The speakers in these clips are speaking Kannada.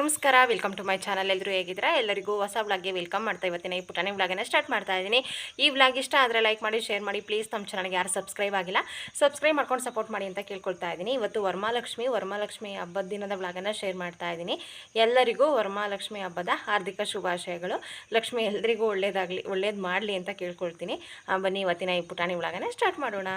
ನಮಸ್ಕಾರ. ವೆಲ್ಕಮ್ ಟು ಮೈ ಚಾನಲ್ ಎಲ್ಲರೂ ಹೇಗಿದ್ರೆ ಎಲ್ಲರಿಗೂ ಹೊಸ ವ್ಲಾಗ್ಗೆ ವೆಲ್ಕಮ್ ಮಾಡ್ತಾ ಇವತ್ತಿನ ಈ ಪುಟಾಣಿ ವ್ಲಾಗನ್ನು ಸ್ಟಾರ್ಟ್ ಮಾಡ್ತಾ ಇದ್ದೀನಿ. ಈ ವ್ಲಾಗ್ ಇಷ್ಟ ಆದರೆ ಲೈಕ್ ಮಾಡಿ ಶೇರ್ ಮಾಡಿ. ಪ್ಲೀಸ್ ನಮ್ಮ ಚಾನಲ್ಗೆ ಯಾರು ಸಬ್ಸ್ಕ್ರೈಬ್ ಆಗಿಲ್ಲ ಸಬ್ಸ್ಕ್ರೈಬ್ ಮಾಡ್ಕೊಂಡು ಸಪೋರ್ಟ್ ಮಾಡಿ ಅಂತ ಕೇಳ್ಕೊಳ್ತಾ ಇದ್ದೀನಿ. ಇವತ್ತು ವರ್ಮಾಲಕ್ಷ್ಮಿ ವರ್ಮಾಲಕ್ಷ್ಮಿ ಹಬ್ಬದ ದಿನದ ವ್ಲಾಗನ್ನು ಶೇರ್ ಮಾಡ್ತಾ ಇದ್ದೀನಿ. ಎಲ್ಲರಿಗೂ ವರ್ಮಾಲಕ್ಷ್ಮಿ ಹಬ್ಬದ ಹಾರ್ದಿಕ ಶುಭಾಶಯಗಳು. ಲಕ್ಷ್ಮಿ ಎಲ್ಲರಿಗೂ ಒಳ್ಳೇದಾಗಲಿ, ಒಳ್ಳೇದು ಮಾಡಲಿ ಅಂತ ಕೇಳ್ಕೊಳ್ತೀನಿ. ಬನ್ನಿ, ಇವತ್ತಿನ ಈ ಪುಟಾಣಿ ವ್ಲಾಗನ್ನು ಸ್ಟಾರ್ಟ್ ಮಾಡೋಣ.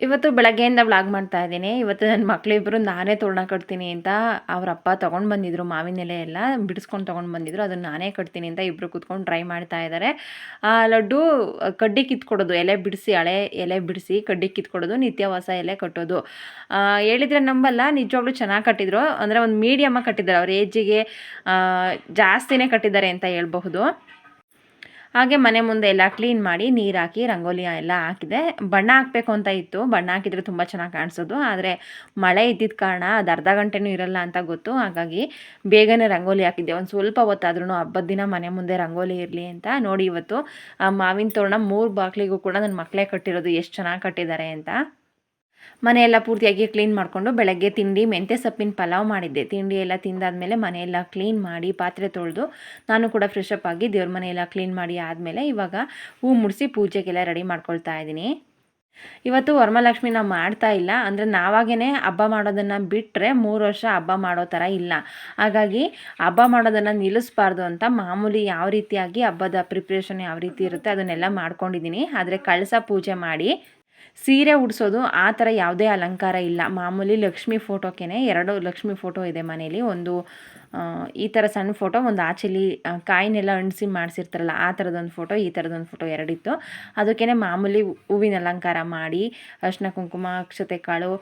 ಇವತ್ತು ಬೆಳಗ್ಗೆಯಿಂದ ವ್ಲಾಗ್ ಮಾಡ್ತಾ ಇದ್ದೀನಿ. ಇವತ್ತು ನನ್ನ ಮಕ್ಕಳಿಬ್ಬರು ನಾನೇ ತೋರಣ ಕಟ್ತೀನಿ ಅಂತ ಅವ್ರ ಅಪ್ಪ ತೊಗೊಂಡು ಬಂದಿದ್ರು, ಮಾವಿನ ಎಲೆ ಎಲ್ಲ ಬಿಡಿಸ್ಕೊಂಡು ತೊಗೊಂಡು ಬಂದಿದ್ರು. ಅದನ್ನು ನಾನೇ ಕಟ್ತೀನಿ ಅಂತ ಇಬ್ಬರು ಕೂತ್ಕೊಂಡು ಟ್ರೈ ಮಾಡ್ತಾ ಇದ್ದಾರೆ ಆ, ಲಡ್ಡು, ಕಡ್ಡಿ ಕಿತ್ಕೊಡೋದು. ಎಲೆ ಬಿಡಿಸಿ, ಹಳೆ ಎಲೆ ಬಿಡಿಸಿ ಕಡ್ಡಿ ಕಿತ್ಕೊಡೋದು ನಿತ್ಯ ಹೊಸ ಎಲೆ ಕಟ್ಟೋದು. ಹೇಳಿದರೆ ಹೇಳಿದ್ರೆ ನಂಬಲ್ಲ, ನಿಜವಾಗ್ಲೂ ಚೆನ್ನಾಗಿ ಕಟ್ಟಿದ್ರು. ಅಂದರೆ ಒಂದು ಮೀಡಿಯಮ್ಮ ಕಟ್ಟಿದ್ದಾರೆ. ಅವ್ರ ಏಜಿಗೆ ಜಾಸ್ತಿನೇ ಕಟ್ಟಿದ್ದಾರೆ ಅಂತ ಹೇಳ್ಬಹುದು. ಹಾಗೆ ಮನೆ ಮುಂದೆ ಎಲ್ಲ ಕ್ಲೀನ್ ಮಾಡಿ ನೀರು ಹಾಕಿ, ರಂಗೋಲಿ ಎಲ್ಲ ಹಾಕಿದೆ. ಬಣ್ಣ ಹಾಕಬೇಕು ಅಂತ ಇತ್ತು. ಬಣ್ಣ ಹಾಕಿದರೆ ತುಂಬ ಚೆನ್ನಾಗಿ ಕಾಣಿಸೋದು. ಆದರೆ ಮಳೆ ಇದ್ದಿದ್ದ ಕಾರಣ ಅದು ಅರ್ಧ ಗಂಟೆನೂ ಇರಲ್ಲ ಅಂತ ಗೊತ್ತು. ಹಾಗಾಗಿ ಬೇಗನೆ ರಂಗೋಲಿ ಹಾಕಿದ್ದೆ. ಒಂದು ಸ್ವಲ್ಪ ಹೊತ್ತಾದ್ರೂ ಹಬ್ಬದ ದಿನ ಮನೆ ಮುಂದೆ ರಂಗೋಲಿ ಇರಲಿ ಅಂತ ನೋಡಿ ಇವತ್ತು. ಮಾವಿನ ತೋರಣ ಮೂರು ಬಾಗಿಲಿಗೂ ಕೂಡ ನನ್ನ ಮಕ್ಕಳೇ ಕಟ್ಟಿರೋದು ಎಷ್ಟು ಚೆನ್ನಾಗಿ ಕಟ್ಟಿದ್ದಾರೆ ಅಂತ. ಮನೆಯೆಲ್ಲ ಪೂರ್ತಿಯಾಗಿ ಕ್ಲೀನ್ ಮಾಡಿಕೊಂಡು ಬೆಳಗ್ಗೆ ತಿಂಡಿ, ಮೆಂತ್ಯ ಸೊಪ್ಪಿನ ಪಲಾವ್ ಮಾಡಿದ್ದೆ. ತಿಂಡಿ ಎಲ್ಲ ತಿಂದಾದಮೇಲೆ ಮನೆಯೆಲ್ಲ ಕ್ಲೀನ್ ಮಾಡಿ ಪಾತ್ರೆ ತೊಳೆದು ನಾನು ಕೂಡ ಫ್ರೆಶ್ ಅಪ್ ಆಗಿ ದೇವ್ರ ಮನೆಯೆಲ್ಲ ಕ್ಲೀನ್ ಮಾಡಿ ಆದಮೇಲೆ ಇವಾಗ ಹೂ ಮುಡಿಸಿ ಪೂಜೆಗೆಲ್ಲ ರೆಡಿ ಮಾಡ್ಕೊಳ್ತಾ ಇದ್ದೀನಿ. ಇವತ್ತು ವರಮಹಾಲಕ್ಷ್ಮಿ ನಾವು ಮಾಡ್ತಾ ಇಲ್ಲ. ಅಂದರೆ ನಾವಾಗೇ ಹಬ್ಬ ಮಾಡೋದನ್ನು ಬಿಟ್ಟರೆ ಮೂರು ವರ್ಷ ಹಬ್ಬ ಮಾಡೋ ಥರ ಇಲ್ಲ. ಹಾಗಾಗಿ ಹಬ್ಬ ಮಾಡೋದನ್ನು ನಿಲ್ಲಿಸ್ಬಾರ್ದು ಅಂತ ಮಾಮೂಲಿ ಯಾವ ರೀತಿಯಾಗಿ ಹಬ್ಬದ ಪ್ರಿಪ್ರೇಷನ್ ಯಾವ ರೀತಿ ಇರುತ್ತೆ ಅದನ್ನೆಲ್ಲ ಮಾಡ್ಕೊಂಡಿದ್ದೀನಿ. ಆದರೆ ಕಳಸ ಪೂಜೆ ಮಾಡಿ ಸೀರೆ ಉಡಿಸೋದು ಆ ಥರ ಯಾವುದೇ ಅಲಂಕಾರ ಇಲ್ಲ. ಮಾಮೂಲಿ ಲಕ್ಷ್ಮಿ ಫೋಟೋಕ್ಕೇ ಎರಡು ಲಕ್ಷ್ಮಿ ಫೋಟೋ ಇದೆ ಮನೇಲಿ. ಒಂದು ಈ ಥರ ಸಣ್ಣ ಫೋಟೋ, ಒಂದು ಆಚೆಲಿ ಕಾಯಿನೆಲ್ಲ ಅಣಿಸಿ ಮಾಡಿಸಿರ್ತಾರಲ್ಲ, ಆ ಥರದೊಂದು ಫೋಟೋ, ಈ ಥರದೊಂದು ಫೋಟೋ ಎರಡಿತ್ತು. ಅದಕ್ಕೇ ಮಾಮೂಲಿ ಹೂವಿನ ಅಲಂಕಾರ ಮಾಡಿ ಅರ್ಶಿನ ಕುಂಕುಮ, ಅಕ್ಷತೆ ಕಾಳು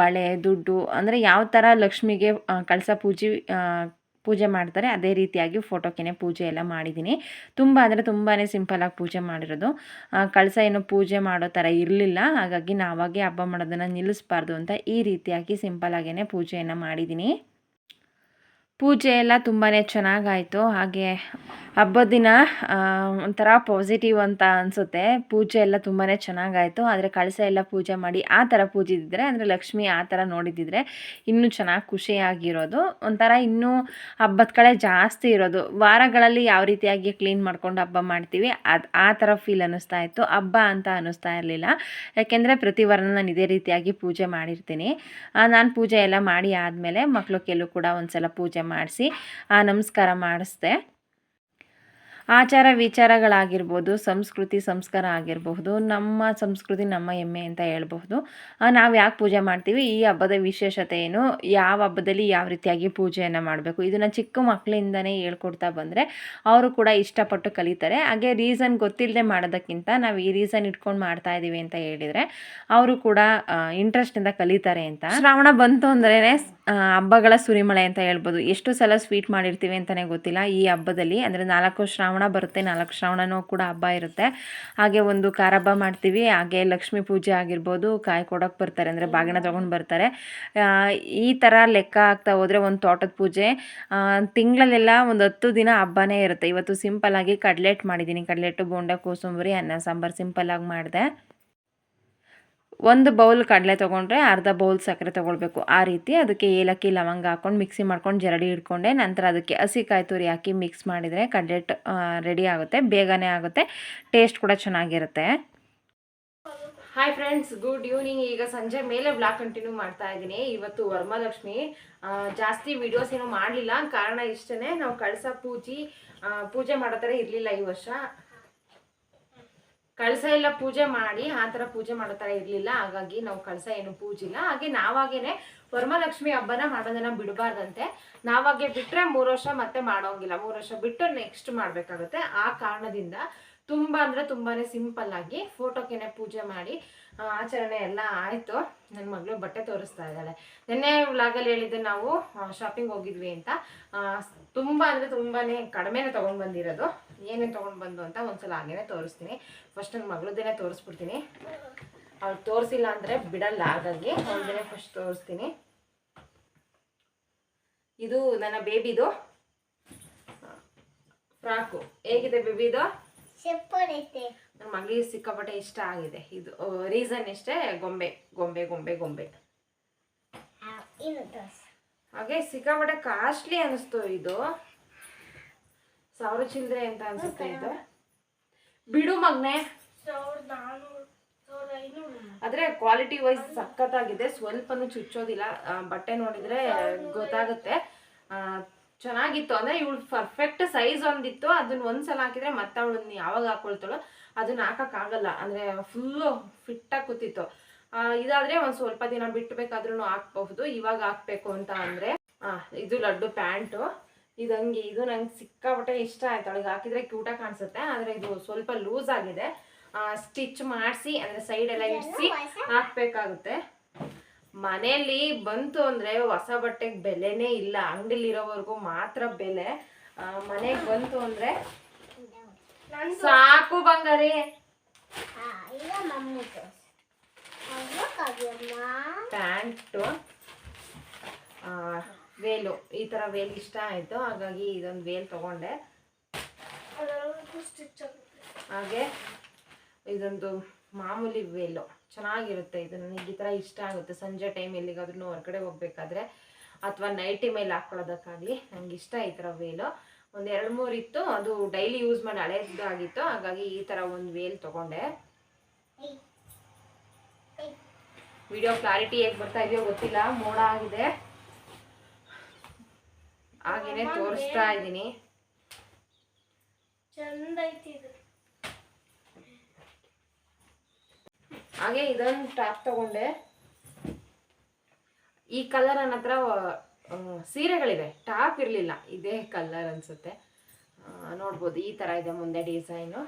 ಬಳೆ, ದುಡ್ಡು, ಅಂದರೆ ಯಾವ ಥರ ಲಕ್ಷ್ಮಿಗೆ ಕಳಸ ಪೂಜೆ ಪೂಜೆ ಮಾಡ್ತಾರೆ. ಅದೇ ರೀತಿಯಾಗಿ ಫೋಟೋಕ್ಕೆ ಪೂಜೆ ಎಲ್ಲ ಮಾಡಿದ್ದೀನಿ. ತುಂಬ ಅಂದರೆ ತುಂಬಾ ಸಿಂಪಲಾಗಿ ಪೂಜೆ ಮಾಡಿರೋದು. ಕಳಸ ಏನು ಪೂಜೆ ಮಾಡೋ ಥರ ಇರಲಿಲ್ಲ. ಹಾಗಾಗಿ ನಾವಾಗೆ ಹಬ್ಬ ಮಾಡೋದನ್ನು ನಿಲ್ಲಿಸ್ಬಾರ್ದು ಅಂತ ಈ ರೀತಿಯಾಗಿ ಸಿಂಪಲಾಗೇ ಪೂಜೆಯನ್ನು ಮಾಡಿದ್ದೀನಿ. ಪೂಜೆ ಎಲ್ಲ ತುಂಬಾ ಚೆನ್ನಾಗಾಯಿತು. ಹಾಗೆ ಹಬ್ಬದ ದಿನ ಒಂಥರ ಪಾಸಿಟಿವ್ ಅಂತ ಅನಿಸುತ್ತೆ. ಪೂಜೆ ಎಲ್ಲ ತುಂಬಾ ಚೆನ್ನಾಗಾಯಿತು. ಆದರೆ ಕಳಸ ಎಲ್ಲ ಪೂಜೆ ಮಾಡಿ ಆ ಥರ ಪೂಜಿದಿದ್ರೆ ಅಂದರೆ ಲಕ್ಷ್ಮಿ ಆ ಥರ ನೋಡಿದ್ದಿದ್ರೆ ಇನ್ನೂ ಚೆನ್ನಾಗಿ ಖುಷಿಯಾಗಿರೋದು. ಒಂಥರ ಇನ್ನೂ ಹಬ್ಬದ ಕಡೆ ಜಾಸ್ತಿ ಇರೋದು. ವಾರಗಳಲ್ಲಿ ಯಾವ ರೀತಿಯಾಗಿ ಕ್ಲೀನ್ ಮಾಡ್ಕೊಂಡು ಹಬ್ಬ ಮಾಡ್ತೀವಿ, ಅದು ಆ ಥರ ಫೀಲ್ ಅನ್ನಿಸ್ತಾ ಇತ್ತು. ಹಬ್ಬ ಅಂತ ಅನ್ನಿಸ್ತಾ ಇರಲಿಲ್ಲ. ಯಾಕೆಂದರೆ ಪ್ರತಿ ವಾರ ನಾನು ಇದೇ ರೀತಿಯಾಗಿ ಪೂಜೆ ಮಾಡಿರ್ತೀನಿ. ನಾನು ಪೂಜೆ ಎಲ್ಲ ಮಾಡಿ ಆದಮೇಲೆ ಮಕ್ಕಳು ಕೆಲವು ಕೂಡ ಒಂದ್ಸಲ ಪೂಜೆ ಮಾಡಿಸಿ ನಮಸ್ಕಾರ ಮಾಡಿಸ್ದೆ. ಆಚಾರ ವಿಚಾರಗಳಾಗಿರ್ಬೋದು, ಸಂಸ್ಕೃತಿ ಸಂಸ್ಕಾರ ಆಗಿರಬಹುದು, ನಮ್ಮ ಸಂಸ್ಕೃತಿ, ನಮ್ಮ ಹೆಮ್ಮೆ ಅಂತ ಹೇಳ್ಬಹುದು. ನಾವು ಯಾಕೆ ಪೂಜೆ ಮಾಡ್ತೀವಿ? ಈ ಹಬ್ಬದ ವಿಶೇಷತೆ ಏನು? ಯಾವ ಹಬ್ಬದಲ್ಲಿ ಯಾವ ರೀತಿಯಾಗಿ ಪೂಜೆಯನ್ನು ಮಾಡಬೇಕು? ಇದನ್ನು ಚಿಕ್ಕ ಮಕ್ಕಳಿಂದನೇ ಹೇಳ್ಕೊಡ್ತಾ ಬಂದರೆ, ಅವರು ಕೂಡ ಇಷ್ಟಪಟ್ಟು ಕಲಿತಾರೆ. ಹಾಗೆ ರೀಸನ್ ಗೊತ್ತಿಲ್ಲದೆ ಮಾಡೋದಕ್ಕಿಂತ ನಾವು ಈ ರೀಸನ್ ಇಟ್ಕೊಂಡು ಮಾಡ್ತಾ ಇದ್ದೀವಿ ಅಂತ ಹೇಳಿದರೆ, ಅವರು ಕೂಡ ಇಂಟ್ರೆಸ್ಟಿಂದ ಕಲಿತಾರೆ ಅಂತ. ಶ್ರಾವಣ ಬಂತು ಅಂದ್ರೇ ಹಬ್ಬಗಳ ಸುರಿಮಳೆ ಅಂತ ಹೇಳ್ಬೋದು. ಎಷ್ಟು ಸಲ ಸ್ವೀಟ್ ಮಾಡಿರ್ತೀವಿ ಅಂತಲೇ ಗೊತ್ತಿಲ್ಲ. ಈ ಹಬ್ಬದಲ್ಲಿ ಅಂದರೆ ನಾಲ್ಕು ಶ್ರಾವಣ ಬರುತ್ತೆ. ನಾಲ್ಕು ಶ್ರಾವಣನೂ ಕೂಡ ಹಬ್ಬ ಇರುತ್ತೆ. ಹಾಗೆ ಒಂದು ಖಾರ ಹಬ್ಬ ಮಾಡ್ತೀವಿ. ಹಾಗೆ ಲಕ್ಷ್ಮೀ ಪೂಜೆ ಆಗಿರ್ಬೋದು. ಕಾಯಿ ಕೊಡೋಕೆ ಬರ್ತಾರೆ ಅಂದರೆ ಬಾಗಿನ ತೊಗೊಂಡು ಬರ್ತಾರೆ. ಈ ಥರ ಲೆಕ್ಕ ಆಗ್ತಾ ಹೋದರೆ ಒಂದು ತೋಟದ ಪೂಜೆ ತಿಂಗಳಲ್ಲೆಲ್ಲ ಒಂದು ಹತ್ತು ದಿನ ಹಬ್ಬನೇ ಇರುತ್ತೆ. ಇವತ್ತು ಸಿಂಪಲ್ಲಾಗಿ ಕಡ್ಲೆಟ್ ಮಾಡಿದ್ದೀನಿ ಕಡ್ಲೆಟು ಬೋಂಡ, ಕೋಸಂಬರಿ, ಅನ್ನ, ಸಾಂಬಾರು ಸಿಂಪಲ್ಲಾಗಿ ಮಾಡಿದೆ. ಒಂದು ಬೌಲ್ ಕಡಲೆ ತೊಗೊಂಡ್ರೆ ಅರ್ಧ ಬೌಲ್ ಸಕ್ಕರೆ ತೊಗೊಳ್ಬೇಕು. ಆ ರೀತಿ ಅದಕ್ಕೆ ಏಲಕ್ಕಿ, ಲವಂಗ ಹಾಕ್ಕೊಂಡು ಮಿಕ್ಸಿ ಮಾಡ್ಕೊಂಡು ಜರಡಿ ಹಿಡ್ಕೊಂಡೆ ನಂತರ ಅದಕ್ಕೆ ಹಸಿ ಕಾಯಿ ತುರಿ ಹಾಕಿ ಮಿಕ್ಸ್ ಮಾಡಿದರೆ ಕಡ್ಲೆಟ್ ರೆಡಿ ಆಗುತ್ತೆ, ಬೇಗನೆ ಆಗುತ್ತೆ ಟೇಸ್ಟ್ ಕೂಡ ಚೆನ್ನಾಗಿರುತ್ತೆ. ಹಾಯ್ ಫ್ರೆಂಡ್ಸ್ ಗುಡ್ ಈವ್ನಿಂಗ್ ಈಗ ಸಂಜೆ ಮೇಲೆ ಬ್ಲಾಗ್ ಕಂಟಿನ್ಯೂ ಮಾಡ್ತಾ ಇದ್ದೀನಿ. ಇವತ್ತು ವರಮಹಾಲಕ್ಷ್ಮಿ ಜಾಸ್ತಿ ವಿಡಿಯೋಸ್ ಏನು ಮಾಡಲಿಲ್ಲ. ಕಾರಣ ಇಷ್ಟೇ ನಾವು ಕಳಸ ಪೂಜೆ ಪೂಜೆ ಮಾಡೋ ಥರ ಇರಲಿಲ್ಲ ಈ ವರ್ಷ. ಕಳಸ ಎಲ್ಲ ಪೂಜೆ ಮಾಡಿ, ಆ ಥರ ಪೂಜೆ ಮಾಡೋ ಥರ ಇರಲಿಲ್ಲ. ಹಾಗಾಗಿ ನಾವು ಕಳಸ ಏನು ಪೂಜಿಲ್ಲ. ಹಾಗೆ ನಾವಾಗೇನೆ ವರಮಹಾಲಕ್ಷ್ಮಿ ಹಬ್ಬನ ಮಾಡೋದನ್ನ ಬಿಡಬಾರ್ದಂತೆ. ನಾವಾಗೆ ಬಿಟ್ಟರೆ ಮೂರು ವರ್ಷ ಮತ್ತೆ ಮಾಡೋಂಗಿಲ್ಲ. ಮೂರು ವರ್ಷ ಬಿಟ್ಟು ನೆಕ್ಸ್ಟ್ ಮಾಡಬೇಕಾಗುತ್ತೆ. ಆ ಕಾರಣದಿಂದ ತುಂಬ ಅಂದರೆ ತುಂಬಾ ಸಿಂಪಲ್ ಆಗಿ ಪೂಜೆ ಮಾಡಿ ಆಚರಣೆ ಎಲ್ಲ ಆಯಿತು. ನನ್ನ ಮಗಳು ಬಟ್ಟೆ ತೋರಿಸ್ತಾ ಇದ್ದಾಳೆ. ನಿನ್ನೆ ವ್ಲಾಗಲ್ಲಿ ಹೇಳಿದ್ದೆ ನಾವು ಶಾಪಿಂಗ್ ಹೋಗಿದ್ವಿ ಅಂತ. ತುಂಬ ಅಂದರೆ ತುಂಬಾ ಕಡಿಮೆನೇ ತೊಗೊಂಡು ಬಂದಿರೋದು. ಏನೇನು ತೊಗೊಂಡು ಬಂದು ಅಂತ ಒಂದ್ಸಲ ಹಾಗೇನೆ ತೋರಿಸ್ತೀನಿ. ಫಸ್ಟ್ ನನ್ನ ಮಗಳದ್ದೇನೆ ತೋರಿಸ್ಬಿಡ್ತೀನಿ. ಅವ್ರು ತೋರಿಸಿಲ್ಲ ಅಂದರೆ ಬಿಡಲ್ಲ ಹಾಗಾಗಿ ಅವ್ಳದ್ದೇನೆ ಫಸ್ಟ್ ತೋರಿಸ್ತೀನಿ. ಇದು ನನ್ನ ಬೇಬಿದು ಫ್ರಾಕು. ಹೇಗಿದೆ ಬೇಬಿದು ನನ್ನ ಮಗಳಿಗೆ ಸಿಕ್ಕಾಪಟ್ಟೆ ಇಷ್ಟ ಆಗಿದೆ. ಇದು ರೀಸನ್ ಇಷ್ಟೇ ಗೊಂಬೆ ಗೊಂಬೆ ಗೊಂಬೆ ಗೊಂಬೆ. ಹಾಗೆ ಸಿಕ್ಕಾಪಟ್ಟೆ ಕಾಸ್ಟ್ಲಿ ಅನಿಸ್ತು ಇದು. ಸಾವಿರ ಚಿಲ್ಲರೆ ಅಂತ ಅನ್ಸುತ್ತೆ ಇದು. ಬಿಡು ಮಗ್ನೆ. ಆದ್ರೆ ಕ್ವಾಲಿಟಿ ವೈಸ್ ಸಖತ್ತಾಗಿದೆ. ಸ್ವಲ್ಪನೂ ಚುಚ್ಚೋದಿಲ್ಲ. ಬಟ್ಟೆ ನೋಡಿದ್ರೆ ಗೊತ್ತಾಗುತ್ತೆ. ಚೆನ್ನಾಗಿತ್ತು. ಅಂದ್ರೆ ಇವಳು ಪರ್ಫೆಕ್ಟ್ ಸೈಜ್ ಒಂದಿತ್ತು. ಅದನ್ನ ಒಂದ್ಸಲ ಹಾಕಿದ್ರೆ ಮತ್ತೆ ಅವಳನ್ನ ಯಾವಾಗ ಹಾಕೊಳ್ತಾಳೋ ಅದನ್ನ ಹಾಕಕ್ಕಾಗಲ್ಲ. ಅಂದ್ರೆ ಫುಲ್ಲು ಫಿಟ್ಟಾಗಿ ಕೂತಿತ್ತು. ಇದಾದರೆ ಒಂದ್ ಸ್ವಲ್ಪ ದಿನ ಬಿಟ್ಟು ಬೇಕಾದ್ರೂ ಹಾಕ್ಬಹುದು. ಇವಾಗ ಹಾಕ್ಬೇಕು ಅಂತ ಅಂದ್ರೆ ಇದು ಲಡ್ಡು ಪ್ಯಾಂಟು. ಇದು ಹಂಗೆ ಇದು ನಂಗೆ ಸಿಕ್ಕಾಪಟ್ಟೆ ಇಷ್ಟ ಆಯ್ತು. ಅವಳಿಗೆ ಹಾಕಿದ್ರೆ ಕ್ಯೂಟಾಗಿ ಕಾಣಿಸುತ್ತೆ. ಆದ್ರೆ ಇದು ಸ್ವಲ್ಪ ಲೂಸ್ ಆಗಿದೆ. ಸ್ಟಿಚ್ ಮಾಡಿಸಿ ಅಂದ್ರೆ ಸೈಡ್ ಎಲ್ಲ ಇಡಿಸಿ ಹಾಕ್ಬೇಕಾಗುತ್ತೆ. ಮನೆಯಲ್ಲಿ ಬಂತು ಅಂದ್ರೆ ಹೊಸ ಬಟ್ಟೆಗೆ ಬೆಲೆನೇ ಇಲ್ಲ. ಅಂಗಡಿಲಿರೋವರೆಗೂ ಮಾತ್ರ ಬೆಲೆ. ಮನೆಗೆ ಬಂತು ಅಂದ್ರೆ ಸಾಕು ಬಂಗಾರಿ. Pant veil. ಈ ಥರ ವೇಲ್ ಇಷ್ಟ ಆಯಿತು. ಹಾಗಾಗಿ ಇದೊಂದು ವೇಲ್ ತಗೊಂಡೆ. ಹಾಗೆ ಇದೊಂದು ಮಾಮೂಲಿ ವೇಲು ಚೆನ್ನಾಗಿರುತ್ತೆ ಇದು. ನನಗೆ ಈ ಥರ ಇಷ್ಟ ಆಗುತ್ತೆ. ಸಂಜೆ ಟೈಮ್ ಎಲ್ಲಿಗಾದ್ರೂ ಹೊರಗಡೆ ಹೋಗ್ಬೇಕಾದ್ರೆ ಅಥವಾ ನೈಟಿ ಮೇಲೆ ಹಾಕ್ಕೊಳ್ಳೋದಕ್ಕಾಗಲಿ ನನಗೆ ಇಷ್ಟ ಈ ಥರ ವೇಲು ಒಂದು ಎರಡು ಮೂರು ಇತ್ತು. ಅದು ಡೈಲಿ ಯೂಸ್ ಮಾಡಿ ಆಗಿತ್ತು ಹಾಗಾಗಿ ಈ ಥರ ಒಂದು ವೇಲ್ ತೊಗೊಂಡೆ. ವಿಡಿಯೋ ಕ್ಲಾರಿಟಿ ಹೇಗೆ ಬರ್ತಾ ಇದೆಯೋ ಗೊತ್ತಿಲ್ಲ. ಮೋಡ ಆಗಿದೆ. ಹಾಗೇನೆ ತೋರಿಸ್ತಾ ಇದ್ದೀನಿ. ಚಂದ ಐತಿ ಇದು ಹಾಗೆ ಇದೊಂದು ಟಾಪ್ ತಗೊಂಡೆ. ಈ ಕಲರ್ ನನ್ನ ಹತ್ರ ಸೀರೆಗಳಿವೆ. ಟಾಪ್ ಇರಲಿಲ್ಲ. ಇದೇ ಕಲರ್ ಅನಿಸುತ್ತೆ. ನೋಡ್ಬೋದು. ಈ ಥರ ಇದೆ ಮುಂದೆ ಡಿಸೈನು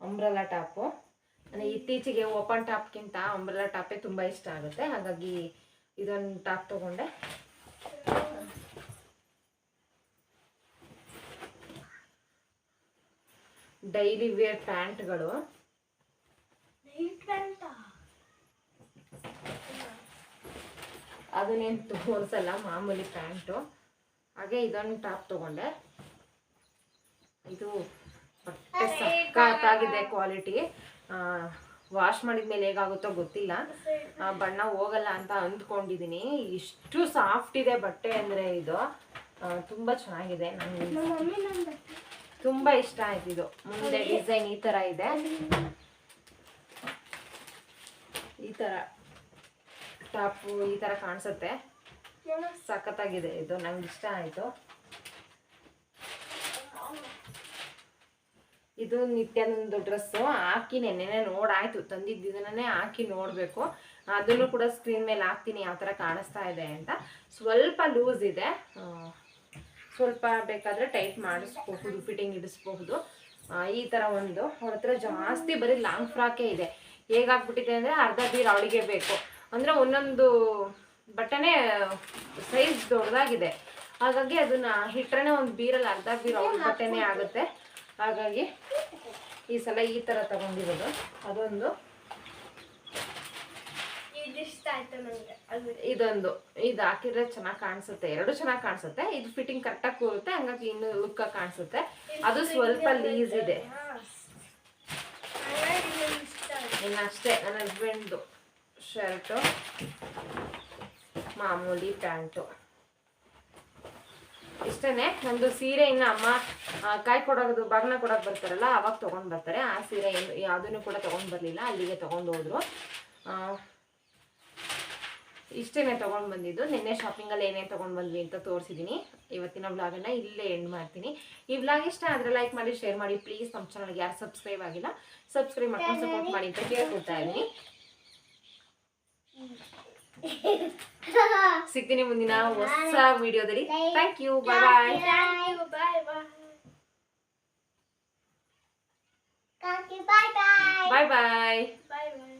ಅಂಬ್ರಲ್ಲ ಟಾಪು ನನಗೆ ಇತ್ತೀಚೆಗೆ ಓಪನ್ ಟಾಪ್ಗಿಂತ ಅಂಬ್ರಲ್ಲ ಟಾಪೇ ತುಂಬ ಇಷ್ಟ ಆಗುತ್ತೆ. ಹಾಗಾಗಿ ಇದೊಂದು ಟಾಪ್ ತಗೊಂಡೆ. ಡೈಲಿ ವೇರ್ ಪ್ಯಾಂಟ್ಗಳು ನೈಟ್ ಪ್ಯಾಂಟ ಅದನ್ನೇನು ತೋರಿಸಲ್ಲ ಮಾಮೂಲಿ ಪ್ಯಾಂಟು. ಹಾಗೆ ಇದೊಂದು ಟಾಪ್ ತೊಗೊಂಡೆ. ಇದು ಬಟ್ಟೆ ಸಖತ್ತಾಗಿದೆ ಕ್ವಾಲಿಟಿ ವಾಶ್ ಮಾಡಿದ ಮೇಲೆ ಹೇಗಾಗುತ್ತೋ ಗೊತ್ತಿಲ್ಲ. ಬಣ್ಣ ಹೋಗಲ್ಲ ಅಂತ ಅಂದ್ಕೊಂಡಿದ್ದೀನಿ ಇಷ್ಟು ಸಾಫ್ಟ್ ಇದೆ ಬಟ್ಟೆ ಅಂದರೆ ಇದು. ತುಂಬ ಚೆನ್ನಾಗಿದೆ. ನನಗೆ ತುಂಬ ಇಷ್ಟ ಆಯ್ತು ಇದು. ಮುಂದೆ ಡಿಸೈನ್ ಈ ಥರ ಇದೆ. ಈ ಥರ ಟಾಪು ಈ ಥರ ಕಾಣಿಸುತ್ತೆ. ಸಖತ್ತಾಗಿದೆ ಇದು ನಂಗೆ ಇಷ್ಟ ಆಯಿತು. ಇದು ನಿತ್ಯಾನಂದು ಡ್ರೆಸ್ಸು ಹಾಕಿ ನೆನ್ನೆನೆ ನೋಡಾಯ್ತು ತಂದಿದ್ದನ್ನೇ ಹಾಕಿ ನೋಡಬೇಕು. ಅದನ್ನು ಕೂಡ ಸ್ಕ್ರೀನ್ ಮೇಲೆ ಹಾಕ್ತೀನಿ ಯಾವ ಥರ ಕಾಣಿಸ್ತಾ ಇದೆ ಅಂತ. ಸ್ವಲ್ಪ ಲೂಸ್ ಇದೆ. ಸ್ವಲ್ಪ ಬೇಕಾದರೆ ಟೈಟ್ ಮಾಡಿಸ್ಬಹುದು ಫಿಟ್ಟಿಂಗ್ ಇಡಿಸ್ಬಹುದು. ಈ ಥರ ಒಂದು. ಅವ್ರ ಹತ್ರ ಜಾಸ್ತಿ ಬರೀ ಲಾಂಗ್ ಫ್ರಾಕೇ ಇದೆ. ಹೇಗಾಗ್ಬಿಟ್ಟಿದೆ ಅಂದರೆ ಅರ್ಧ ಬೀರ್ ಅವಳಿಗೆ ಬೇಕು. ಅಂದರೆ ಒಂದೊಂದು ಬಟ್ಟೆನೇ ಸೈಜ್ ದೊಡ್ಡದಾಗಿದೆ ಹಾಗಾಗಿ ಅದನ್ನ ಹಿಟ್ರೆ ಒಂದು ಬೀರಲ್ಲಿ ಅರ್ಧ ಬೀರ್ ಬಟ್ಟೆನೇ ಆಗುತ್ತೆ. ಹಾಗಾಗಿ ಈ ಸಲ ಈ ಥರ ತಗೊಂಡಿರೋದು. ಅದೊಂದು ಇದೊಂದು. ಇದು ಹಾಕಿದ್ರೆ ಚೆನ್ನಾಗಿ ಕಾಣಿಸುತ್ತೆ. ಎರಡು ಚೆನ್ನಾಗಿ ಕಾಣಿಸುತ್ತೆ. ಇದು ಫಿಟ್ಟಿಂಗ್ ಕರೆಕ್ಟಾಗಿ ಕೂರುತ್ತೆ. ಹಂಗಾಗಿ ಇನ್ನು ಲುಕ್ಕಾಗಿ ಕಾಣಿಸುತ್ತೆ. ಅದು ಸ್ವಲ್ಪ ಲೀಸ್ ಇದೆ. ಇನ್ನಷ್ಟೇ ಇನ್ನು ಅಷ್ಟೇ ನನ್ನ ಹಸ್ಬೆಂಡ್ದು ಶರ್ಟು ಮಾಮೂಲಿ ಪ್ಯಾಂಟು ಇಷ್ಟೇ ನಂದು ಸೀರೆ ಇನ್ನು ಅಮ್ಮ ಕೈ ಕೊಡೋದು, ಬಾಗ್ನ ಕೊಡೋಕೆ ಬರ್ತಾರಲ್ಲ, ಅವಾಗ ತೊಗೊಂಡು ಬರ್ತಾರೆ. ಆ ಸೀರೆ ಯಾವುದನ್ನು ಕೂಡ ತೊಗೊಂಡು ಬರಲಿಲ್ಲ, ಅಲ್ಲಿಗೆ ತೊಗೊಂಡು ಹೋದ್ರು. ಇಷ್ಟೇ ತೊಗೊಂಡು ಬಂದಿದ್ದು. ನಿನ್ನೆ ಶಾಪಿಂಗಲ್ಲಿ ಏನೇ ತೊಗೊಂಡು ಬಂದ್ವಿ ಅಂತ ತೋರಿಸಿದ್ದೀನಿ ಇವತ್ತಿನ ವ್ಲಾಗನ್ನು ಇಲ್ಲೇ ಎಂಡ್ ಮಾಡ್ತೀನಿ. ಈ ವ್ಲಾಗ್ ಇಷ್ಟ ಆದರೆ ಲೈಕ್ ಮಾಡಿ ಶೇರ್ ಮಾಡಿ. ಪ್ಲೀಸ್ ನಮ್ಮ ಚಾನಲ್ಗೆ ಯಾರು ಸಬ್ಸ್ಕ್ರೈಬ್ ಆಗಿಲ್ಲ ಸಬ್ಸ್ಕ್ರೈಬ್ ಮಾಡ್ಕೊಂಡು ಸಪೋರ್ಟ್ ಮಾಡಿ ಅಂತ ಕೇಳ್ಕೊಳ್ತಾ ಇದ್ದೀನಿ. ಸಿಗ್ತೀನಿ ಮುಂದಿನ ಹೊಸ ವಿಡಿಯೋದಲ್ಲಿ thank you bye bye Thank you. Bye bye. Kaki, bye bye. Bye bye Bye bye.